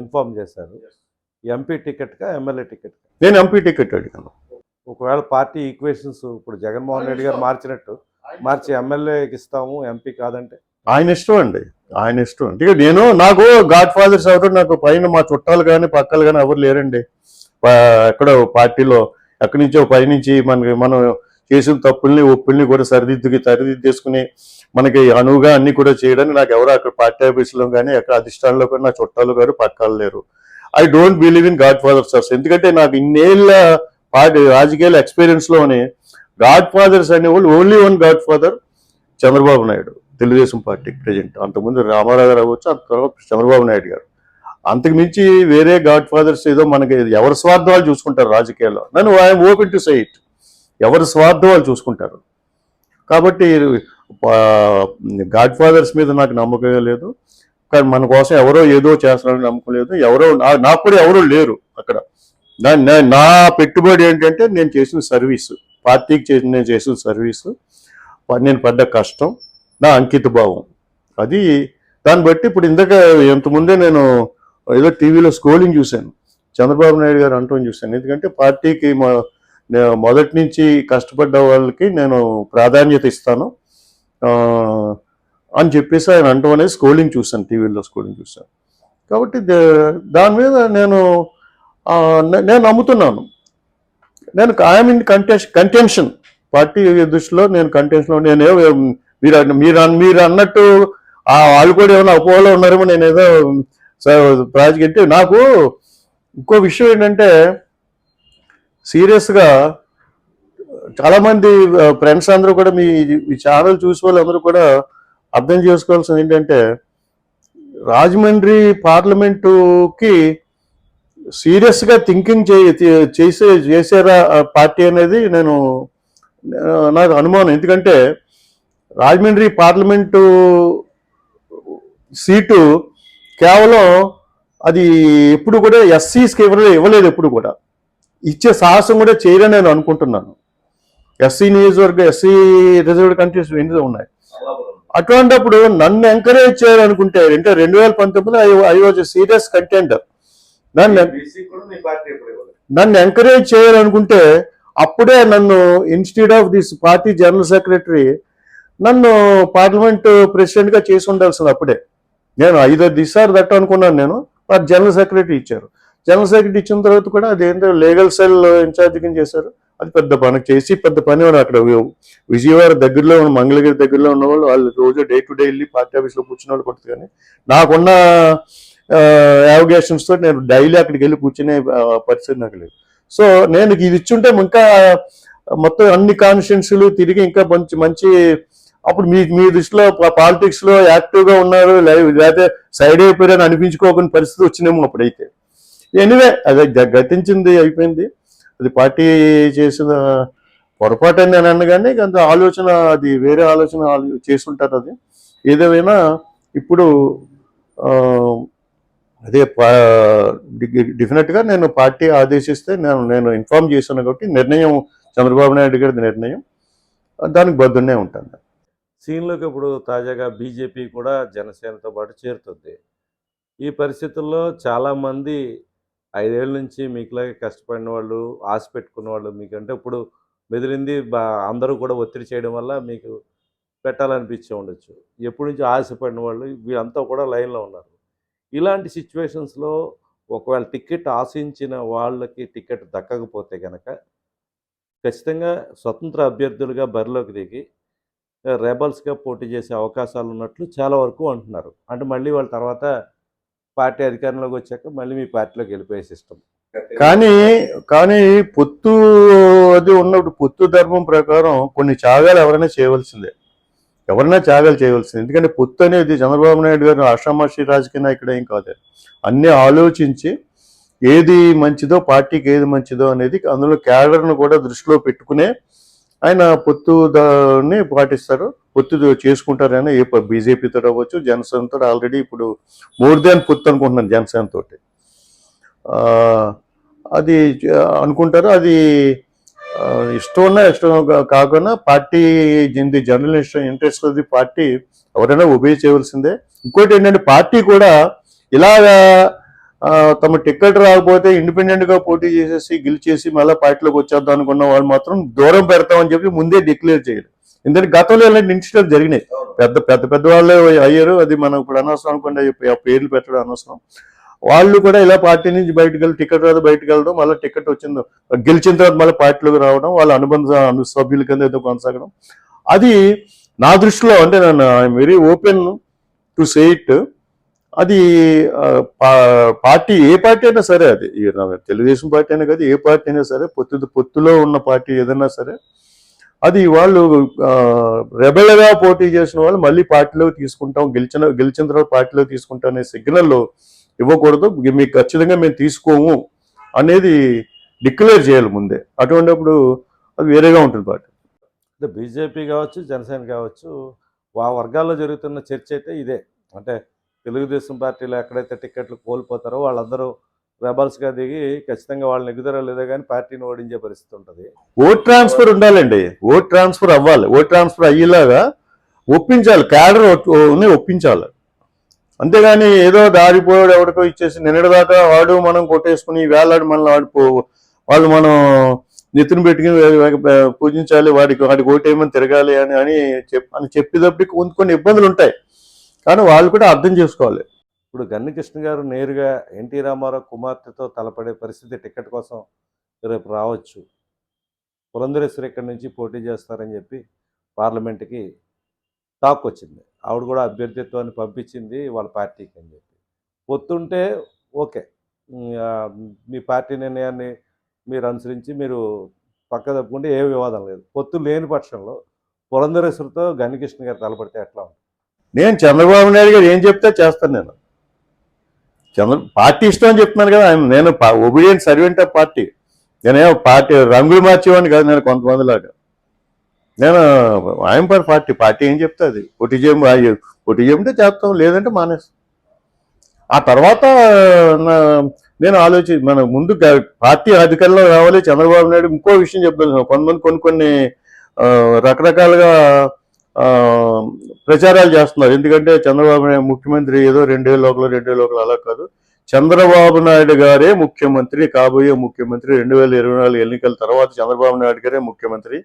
Inform చేశారు. MP టికెట్గా MLA ticket నేను ఎంపీ టికెట్ అడిగాను. ఒకవేళ పార్టీ ఈక్వేషన్స్ ఇప్పుడు జగన్మోహన్ రెడ్డి గారు మార్చినట్టు మార్చి ఎమ్మెల్యేకి ఇస్తాము ఎంపీ కాదంటే? ఆయన ఇష్టం అండి. ఆయన ఇష్టం. అంటే నేను నాకు గాడ్ ఫాదర్స్ ఎవరు నాకు పైన మా చుట్టాలు కానీ పక్కలు కానీ ఎవరు లేరండి. ఎక్కడో పార్టీలో ఎక్కడి నుంచో పైనుంచి మనకి మనం చేసిన తప్పుల్ని ఒప్పుల్ని కూడా సరిదిద్దుకి సరిదిద్దేసుకుని మనకి అనువుగా అన్ని కూడా చేయడానికి నాకు ఎవరు అక్కడ పార్టీ ఆఫీసులో కానీ ఎక్కడ అధిష్టానంలో కానీ నా చుట్టాలు గారు పక్కాలు లేరు. I don't believe in godfather ours ఎందుకంటే నాకు ఇన్నేళ్ళ పార్టీ రాజకీయాల ఎక్స్పీరియన్స్లోనే గాడ్ ఫాదర్స్ అనేవాళ్ళు only one godfather Chandrababu Naidu. Telugu Desam party present అంతకుముందు రామారావు గారు అవ్వచ్చు అంత తర్వాత చంద్రబాబు నాయుడు గారు. అంతకుమించి వేరే గాడ్ ఫాదర్స్ ఏదో మనకి ఎవరి స్వార్థం వాళ్ళు చూసుకుంటారు రాజకీయాల్లో. నన్ను I'm open to say it ఎవరి స్వార్థం వాళ్ళు చూసుకుంటారు? కాబట్టి గాడ్ ఫాదర్స్ మీద నాకు నమ్మకం లేదు. కానీ మన కోసం ఎవరో ఏదో చేస్తున్నారని నమ్మకం లేదు. ఎవరో నా- నాకు కూడా ఎవరో లేరు అక్కడ. నా- నా- పెట్టుబడి ఏంటంటే నేను చేసిన సర్వీసు. పార్టీకి చేసిన నేను చేసిన సర్వీసు. నేను పడ్డ కష్టం నా అంకిత భావం. అది దాన్ని బట్టి ఇప్పుడు ఇందాక ఇంతకుముందే నేను ఏదో టీవీలో స్క్రోలింగ్ చూశాను. చంద్రబాబు నాయుడు గారు అంటూ చూశాను. ఎందుకంటే పార్టీకి మా మొదటి నుంచి కష్టపడ్డ వాళ్ళకి నేను ప్రాధాన్యత ఇస్తాను. అని చెప్పేసి ఆయన అంటూ అనేది స్కోలింగ్ చూశాను టీవీలో స్కోలింగ్ చూశాను. కాబట్టి దే- దాని మీద నేను నేను నమ్ముతున్నాను. నేను I'm in contention contention. Party దృష్టిలో నేను కంటెన్షన్లో నేనే మీరు మీరు మీరు అన్నట్టు వాళ్ళు కూడా ఏమైనా అపోహలో ఉన్నారేమో నేను ఏదో ప్రాజెక్ట్ నాకు ఇంకో విషయం ఏంటంటే సీరియస్గా చాలామంది ఫ్రెండ్స్ అందరూ కూడా మీ ఈ ఛానల్ చూసే వాళ్ళందరూ కూడా అర్థం చేసుకోవాల్సింది ఏంటంటే రాజమండ్రి పార్లమెంటుకి సీరియస్గా థింకింగ్ చేసే చేసారా పార్టీ అనేది నేను నాకు అనుమానం. ఎందుకంటే రాజమండ్రి పార్లమెంటు సీటు కేవలం అది ఎప్పుడు కూడా ఎస్సీస్కి ఇవ్వలేదు ఇవ్వలేదు ఎప్పుడు కూడా. ఇచ్చే సాహసం కూడా చేయరని నేను అనుకుంటున్నాను. ఎస్సీ నియోజకవర్గ ఎస్సీ రిజర్వ్డ్ కంట్రీస్ ఎన్ని ఉన్నాయి. అటువంటిప్పుడు నన్ను ఎంకరేజ్ చేయాలనుకుంటే అంటే రెండు వేల పంతొమ్మిది ఐ వాజ్ సీరియస్ కంటెండర్ నన్ను నన్ను ఎంకరేజ్ చేయాలనుకుంటే అప్పుడే నన్ను institute of this party general secretary నన్ను పార్లమెంట్ ప్రెసిడెంట్గా చేసి ఉండాల్సింది అప్పుడే. నేను ఐదో దిశారు దట్ట అనుకున్నాను నేను వారు జనరల్ సెక్రటరీ ఇచ్చారు. జనరల్ సెక్రటరీ ఇచ్చిన తర్వాత కూడా అదేంటో లీగల్ సెల్ ఇన్ఛార్జ్ కింద చేశారు. అది పెద్ద పని చేసి పెద్ద పని వాడు అక్కడ. విజయవాడ దగ్గరలో ఉన్న మంగళగిరి దగ్గరలో ఉన్న వాళ్ళు వాళ్ళు రోజు డే టు డే వెళ్ళి పార్టీ ఆఫీస్లో కూర్చున్న వాళ్ళు కొడుతుంది కానీ నాకున్న యావిగేషన్స్ తోటి నేను డైలీ అక్కడికి వెళ్ళి కూర్చునే పరిస్థితి నాకు లేదు. సో నేను ఇది ఇచ్చుంటే ఇంకా మొత్తం అన్ని కాన్స్టిట్యున్సీలు తిరిగి ఇంకా మంచి మంచి అప్పుడు మీ మీ దృష్టిలో పాలిటిక్స్లో యాక్టివ్గా ఉన్నారు లేకపోతే సైడ్ అయిపోయారని అనిపించుకోకుండా పరిస్థితి వచ్చినేమో అప్పుడైతే. ఎనివే అది గతించింది అయిపోయింది. అది పార్టీ చేసిన పొరపాటు అని నేను అనగానే కొంత ఆలోచన అది వేరే ఆలోచన ఆలో- చేసుంటారు అది. ఏదేమైనా ఇప్పుడు అదే డెఫినెట్గా నేను పార్టీ ఆదేశిస్తే నేను నేను ఇన్ఫార్మ్ చేశాను కాబట్టి నిర్ణయం చంద్రబాబు నాయుడు గారి నిర్ణయం. దానికి బద్దునే ఉంటాను సీన్లోకి ఇప్పుడు తాజాగా బీజేపీ కూడా జనసేనతో పాటు చేరుతుంది. ఈ పరిస్థితుల్లో చాలామంది ఐదేళ్ళ నుంచి మీకులాగే కష్టపడిన వాళ్ళు ఆశ పెట్టుకున్న వాళ్ళు మీకంటే ఇప్పుడు మెదిలింది బా అందరూ కూడా ఒత్తిడి చేయడం వల్ల మీకు పెట్టాలనిపించే ఉండొచ్చు. ఎప్పటి నుంచి ఆశపడిన వాళ్ళు వీళ్ళంతా కూడా లైన్లో ఉన్నారు. ఇలాంటి సిచ్యువేషన్స్లో ఒకవేళ టికెట్ ఆశించిన వాళ్ళకి టికెట్ దక్కకపోతే కనుక ఖచ్చితంగా స్వతంత్ర అభ్యర్థులుగా బరిలోకి దిగి రెబల్స్గా పోటీ చేసే అవకాశాలు ఉన్నట్లు చాలా వరకు అంటున్నారు. అంటే మళ్ళీ వాళ్ళ తర్వాత పార్టీ అధికారంలోకి వచ్చాక మళ్ళీ మీ పార్టీలోకి వెళ్ళిపోయే సిస్టమ్. కానీ కానీ పొత్తు అది ఉన్నప్పుడు పొత్తు ధర్మం ప్రకారం కొన్ని త్యాగాలు ఎవరైనా చేయవలసిందే. ఎవరైనా త్యాగాలు చేయవలసింది. ఎందుకంటే పొత్తు అనేది చంద్రబాబు నాయుడు గారు ఆషామాషి రాజకీయ నాయకుడు ఏం కాదు. అన్నీ ఆలోచించి ఏది మంచిదో పార్టీకి ఏది మంచిదో అనేది అందులో క్యాడర్ను కూడా దృష్టిలో పెట్టుకునే ఆయన పొత్తు దాన్ని పాటిస్తారు. పొత్తు చేసుకుంటారైనా ఏ బీజేపీతో అవ్వచ్చు జనసేనతో ఆల్రెడీ ఇప్పుడు మోర్ దాన్ పొత్తు అనుకుంటున్నాను జనసేన తోటి. అది అనుకుంటారు. అది ఇష్టం ఉన్నా ఇష్టం కాకుండా పార్టీ ది జర్నలిస్ట్ ఇంట్రెస్ట్ అది పార్టీ ఎవరైనా ఉభయ చేయవలసిందే. ఇంకోటి ఏంటంటే పార్టీ కూడా ఇలాగా తమ టికెట్ రాకపోతే ఇండిపెండెంట్గా పోటీ చేసేసి గెలిచేసి మళ్ళీ పార్టీలోకి వచ్చేద్దాం అనుకున్న వాళ్ళు మాత్రం దూరం పెడతామని చెప్పి ముందే డిక్లేర్ చేయరు. ఎందుకంటే గతంలో ఇలాంటి ఇన్సిడెంట్ జరిగినాయి. పెద్ద పెద్ద పెద్ద వాళ్ళే అయ్యారు. అది మనం ఇప్పుడు అనవసరం అనుకోండి ఆ పేర్లు పెట్టడం అనవసరం. వాళ్ళు కూడా ఇలా పార్టీ నుంచి బయటకు వెళ్ళి టికెట్ రాదు బయటకు వెళ్ళడం మళ్ళీ టికెట్ వచ్చింది గెలిచిన తర్వాత మళ్ళీ పార్టీలోకి రావడం వాళ్ళ అనుబంధ అను- సభ్యుల కింద ఏదో కొనసాగడం. అది నా దృష్టిలో అంటే నేను I'm very open to say it అది పా- పార్టీ ఏ పార్టీ అయినా సరే అది. తెలుగుదేశం పార్టీ అయినా కాదు ఏ పార్టీ అయినా సరే పొత్తు పొత్తులో ఉన్న పార్టీ ఏదైనా సరే అది వాళ్ళు రెబెల్గా పోటీ చేసిన వాళ్ళు మళ్ళీ పార్టీలో తీసుకుంటాం గెలిచిన గెలిచిన తర్వాత పార్టీలో తీసుకుంటాం అనే సిగ్నల్ ఇవ్వకూడదు. మీకు ఖచ్చితంగా మేము తీసుకోము అనేది డిక్లేర్ చేయాలి ముందే. అటువంటిప్పుడు అది వేరేగా ఉంటుంది పార్టీ. అంటే బీజేపీ కావచ్చు జనసేన కావచ్చు ఆ వర్గాల్లో జరుగుతున్న చర్చ అయితే ఇదే. అంటే తెలుగుదేశం పార్టీలో ఎక్కడైతే టికెట్లు కోల్పోతారో వాళ్ళందరూ రెబల్స్గా దిగి ఖచ్చితంగా వాళ్ళని ఎగుదరో లేదో కానీ పార్టీని ఓడించే పరిస్థితి ఉంటుంది. ఓట్ ట్రాన్స్ఫర్ ఉండాలండి. ఓట్ ట్రాన్స్ఫర్ అవ్వాలి. ఓట్ ట్రాన్స్ఫర్ అయ్యేలాగా ఒప్పించాలి. క్యాడర్ ఒప్పించాలి. అంతేగాని ఏదో దారిపోయాడు ఎవరికో ఇచ్చేసి నిన్నటిదాకా వాడు మనం కొట్టేసుకుని వేలాడు మనల్ని ఆడిపో వాళ్ళు మనం నెత్తిన పెట్టుకుని పూజించాలి. వాడికి వాడికి ఓటేయమని తిరగాలి అని అని చెప్ అని చెప్పేటప్పటికి కొన్ని కొన్ని ఇబ్బందులు ఉంటాయి. కానీ వాళ్ళు కూడా అర్థం చేసుకోవాలి. ఇప్పుడు గన్నికృష్ణ గారు నేరుగా ఎన్టీ రామారావు కుమార్తెతో తలపడే పరిస్థితి టికెట్ కోసం రేపు రావచ్చు. పురంధరేశ్వరి ఇక్కడి నుంచి పోటీ చేస్తారని చెప్పి పార్లమెంట్కి టాక్ వచ్చింది. ఆవిడ కూడా అభ్యర్థిత్వాన్ని పంపించింది వాళ్ళ పార్టీకి అని చెప్పి. పొత్తుంటే ఓకే. మీ పార్టీ నిర్ణయాన్ని మీరు అనుసరించి మీరు పక్క తప్పుకుంటే ఏ వివాదం లేదు. పొత్తు లేని పక్షంలో పురంధరేశ్వరితో గన్నికృష్ణ గారు తలపడితే ఎట్లా ఉంటుంది? నేను చంద్రబాబు నాయుడు గారు ఏం చెప్తే చేస్తాను నేను. చంద్ర పార్టీ ఇష్టం అని చెప్తున్నాను కదా ఆయన నేను ఒబీడియన్ సర్వెంట్ ఆఫ్ పార్టీ నేనేమో పార్టీ రంగులు మార్చేవాడిని కాదు నేను కొంతమంది లాగా నేను ఆయన పర్ పార్టీ పార్టీ ఏం చెప్తే అది. పొట్టి చేయం పొట్టి చేయమంటే చేస్తాం లేదంటే మానేస్తాం. ఆ తర్వాత నేను ఆలోచి మన ముందు పార్టీ అధికారంలో రావాలి చంద్రబాబు నాయుడు. ఇంకో విషయం చెప్తాను కొంతమంది కొన్ని కొన్ని రకరకాలుగా ప్రచారాలు చేస్తున్నారు. ఎందుకంటే చంద్రబాబు నాయుడు ముఖ్యమంత్రి ఏదో రెండేళ్ళ లోపల రెండేళ్ళ లోపల అలా కాదు. చంద్రబాబు నాయుడు గారే ముఖ్యమంత్రి కాబోయే ముఖ్యమంత్రి రెండు వేల ఇరవై నాలుగు ఎన్నికల తర్వాత చంద్రబాబు నాయుడు గారే ముఖ్యమంత్రి.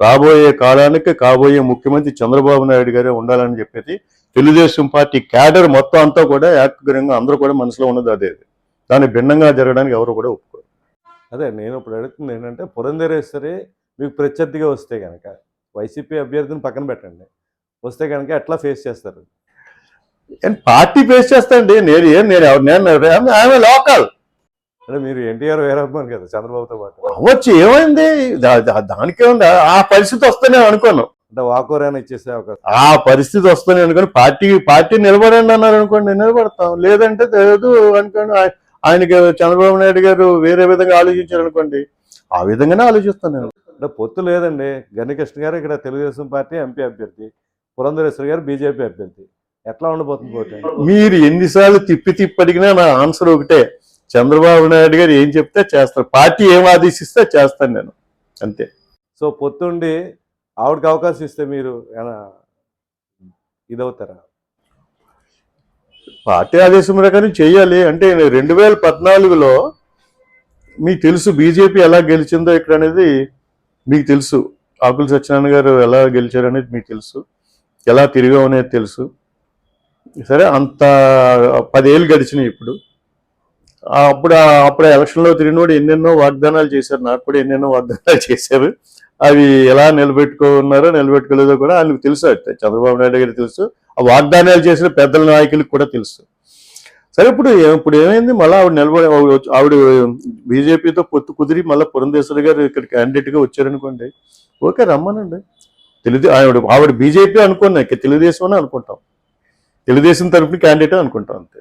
రాబోయే కాలానికి కాబోయే ముఖ్యమంత్రి చంద్రబాబు నాయుడు గారే ఉండాలని చెప్పేసి తెలుగుదేశం పార్టీ క్యాడర్ మొత్తం అంతా కూడా ఏకగ్రంగా అందరూ కూడా మనసులో ఉన్నది అదే దాన్ని భిన్నంగా జరగడానికి ఎవరు కూడా ఒప్పుకోరు. అదే నేను ఇప్పుడు అడుగుతుంది ఏంటంటే పురంధరేశ్వరి మీకు ప్రత్యర్థిగా వస్తే కనుక వైసీపీ అభ్యర్థిని పక్కన పెట్టండి. వస్తే కనుక ఎట్లా ఫేస్ చేస్తారు? పార్టీ ఫేస్ చేస్తాండి నేను ఏం నేను నేను ఆమె లోకల్ అంటే మీరు ఎన్టీఆర్ వేరమ్మని కదా చంద్రబాబుతో పాటు. అవ్వచ్చు ఏమైంది? దానికే ఉంది. ఆ పరిస్థితి వస్తేనే అనుకోను. అంటే వాకోరైనా ఇచ్చేసే అవకాశం? ఆ పరిస్థితి వస్తేనే అనుకోని. పార్టీ పార్టీ నిలబడండి అన్నారు అనుకోండి నిలబడతాం. లేదంటే లేదు అనుకోండి ఆయ- ఆయనకి చంద్రబాబు నాయుడు గారు వేరే విధంగా ఆలోచించారు అనుకోండి. ఆ విధంగానే ఆలోచిస్తాను నేను. అంటే పొత్తు లేదండి. గన్నికృష్ణ గారు ఇక్కడ తెలుగుదేశం పార్టీ ఎంపీ అభ్యర్థి పురంధరేశ్వరి గారు బీజేపీ అభ్యర్థి. ఎట్లా ఉండబోతుంది పోటీ? మీరు ఎన్నిసార్లు తిప్పి తిప్పి అడిగినా నా ఆన్సర్ ఒకటే. చంద్రబాబు నాయుడు గారు ఏం చెప్తే చేస్తారు. పార్టీ ఏం ఆదేశిస్తే చేస్తాను నేను. అంతే. సో పొత్తుండి ఆవిడకి అవకాశం ఇస్తే మీరు ఏమైనా ఇదవుతారా? పార్టీ ఆదేశం ప్రకారం చేయాలి. అంటే రెండు వేల పద్నాలుగులో మీకు తెలుసు బీజేపీ ఎలా గెలిచిందో ఇక్కడ అనేది మీకు తెలుసు. ఆకుల సత్యనారాయణ గారు ఎలా గెలిచారు అనేది మీకు తెలుసు. ఎలా తిరిగాం అనేది తెలుసు. సరే అంత పదేళ్ళు గడిచినాయి ఇప్పుడు. అప్పుడు అప్పుడు ఎలక్షన్లో తిరిగినోడు ఎన్నెన్నో వాగ్దానాలు చేశారు. నాకు కూడా ఎన్నెన్నో వాగ్దానాలు చేశారు. అవి ఎలా నిలబెట్టుకున్నారో నిలబెట్టుకోలేదో కూడా ఆయనకు తెలుసు. చంద్రబాబు నాయుడు గారికి తెలుసు. ఆ వాగ్దానాలు చేసిన పెద్దల నాయకులకు కూడా తెలుసు. సరే ఇప్పుడు ఇప్పుడు ఏమైంది? మళ్ళీ ఆవిడ నిలబడి ఆవిడ బీజేపీతో పొత్తు కుదిరి మళ్ళీ పురంధేశ్వరి గారు ఇక్కడ క్యాండిడేట్గా వచ్చారనుకోండి ఓకే రమ్మనండి. తెలుగు ఆవిడ ఆవిడ బీజేపీ అనుకున్నా ఇక తెలుగుదేశం అని అనుకుంటాం. తెలుగుదేశం తరఫున క్యాండిడేట్ అనుకుంటాం అంతే.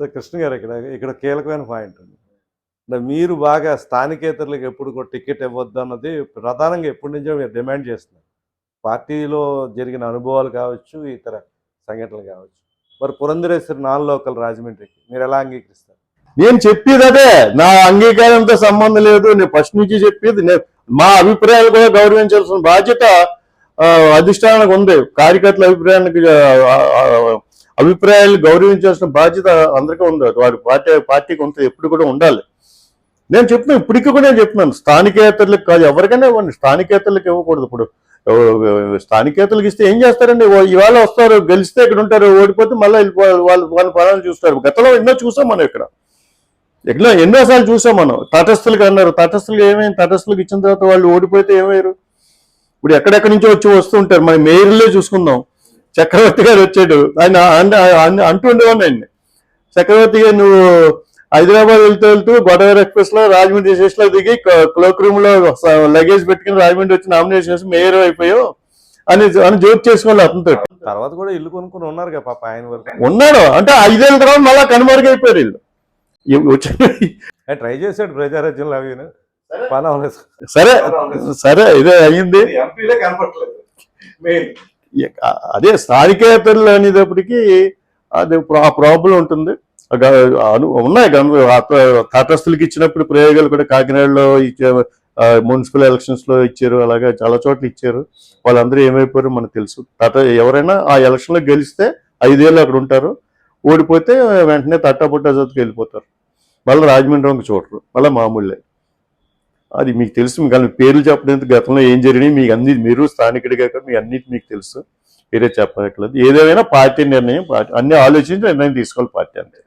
సో కృష్ణ గారు ఇక్కడ ఇక్కడ కీలకమైన పాయింట్ ఉంది అంటే మీరు బాగా స్థానికేతరులకు ఎప్పుడు కూడా టికెట్ ఇవ్వద్దు అన్నది ప్రధానంగా ఎప్పటి నుంచో మీరు డిమాండ్ చేస్తున్నారు. పార్టీలో జరిగిన అనుభవాలు కావచ్చు ఇతర సంఘటనలు కావచ్చు. మరి పురంధరేశ్వరి నాన్ లోకల్ రాజమండ్రికి మీరు ఎలా అంగీకరిస్తారు? నేను చెప్పేది అదే. నా అంగీకారంతో సంబంధం లేదు. నేను ఫస్ట్ నుంచి చెప్పేది మా అభిప్రాయాలు కూడా గౌరవించాల్సిన బాధ్యత ఆ, అధిష్టానానికి ఉంది. కార్యకర్తల అభిప్రాయానికి అభిప్రాయాలు గౌరవించాల్సిన బాధ్యత అందరికీ ఉంది. వారి పార్టీ పార్టీకి ఉంటుంది ఎప్పుడు కూడా ఉండాలి. నేను చెప్తున్నాను ఇప్పటికీ కూడా నేను చెప్తున్నాను. స్థానికేతరులకు కాదు ఎవరికైనా ఇవ్వండి. స్థానికేతరులకు ఇవ్వకూడదు ఇప్పుడు. స్థానికేతలకు ఇస్తే ఏం చేస్తారండి? ఇవాళ వస్తారు గెలిస్తే ఇక్కడ ఉంటారు ఓడిపోతే మళ్ళీ వెళ్ళిపోవాలి వాళ్ళు వాళ్ళ పనులు చూస్తారు. గతంలో ఎన్నో చూసాం మనం ఇక్కడ. ఎన్నో ఎన్నోసార్లు చూసాం మనం. తటస్థులకు అన్నారు. తటస్థులకు ఏమైంది తటస్థులకు ఇచ్చిన తర్వాత వాళ్ళు ఓడిపోతే ఏమయ్యారు? ఇప్పుడు ఎక్కడెక్కడి నుంచో వచ్చి వస్తూ ఉంటారు. మన మేయర్లే చూసుకుందాం. చక్రవర్తి గారు వచ్చాడు. ఆయన అంటూ ఉండేవాడిని ఆయన్ని. చక్రవర్తి గారు నువ్వు హైదరాబాద్ వెళ్తూ వెళ్తూ గోదావరి ఎక్స్ప్రెస్లో రాజమండ్రి స్టేషన్లో దిగి క్లోక్ రూమ్లో లగేజ్ పెట్టుకుని రాజమండ్రి వచ్చి నామినేషన్ చేసి మేయర్ అయిపోయావు అని అని జోక్ చేసుకోవాలి అతనితో. తర్వాత కూడా ఇల్లు కొనుక్కుని ఉన్నారు కదా పాప ఆయన వరకు. ఉన్నాడు. అంటే ఐదేళ్ళ తర్వాత మళ్ళా కనుమరుగైపోయారు వీళ్ళు. ఆయన ట్రై చేశాడు ప్రజారాజ్యంలో అవి పని అవ్వలేదు. సరే. సరే ఇదే అయ్యింది అదే స్థానికేతరులు అనేటప్పటికి అది ప్రాబ్లం ఉంటుంది. ఉన్నాయి తటస్థులకి ఇచ్చినప్పుడు ప్రయోగాలు కూడా కాకినాడలో ఇచ్చే మున్సిపల్ ఎలక్షన్స్లో ఇచ్చారు. అలాగే చాలా చోట్ల ఇచ్చారు. వాళ్ళందరూ ఏమైపోయారు మనకు తెలుసు. తట ఎవరైనా ఆ ఎలక్షన్లో గెలిస్తే ఐదేళ్ళు అక్కడ ఉంటారు. ఓడిపోతే వెంటనే తట్టాపుట్టా జతకి వెళ్ళిపోతారు. మళ్ళీ రాజమండ్రి ఒక చూడరు. మళ్ళీ మామూలే అది మీకు తెలుసు. కానీ పేర్లు చెప్పడానికి గతంలో ఏం జరిగినాయి? మీకు అన్ని మీరు స్థానికుడిగా కాదు మీ అన్నిటి మీకు తెలుసు. మీరే చెప్పట్లేదు ఏదేమైనా పార్టీ నిర్ణయం అన్ని ఆలోచించి నిర్ణయం తీసుకోవాలి పార్టీ అంతే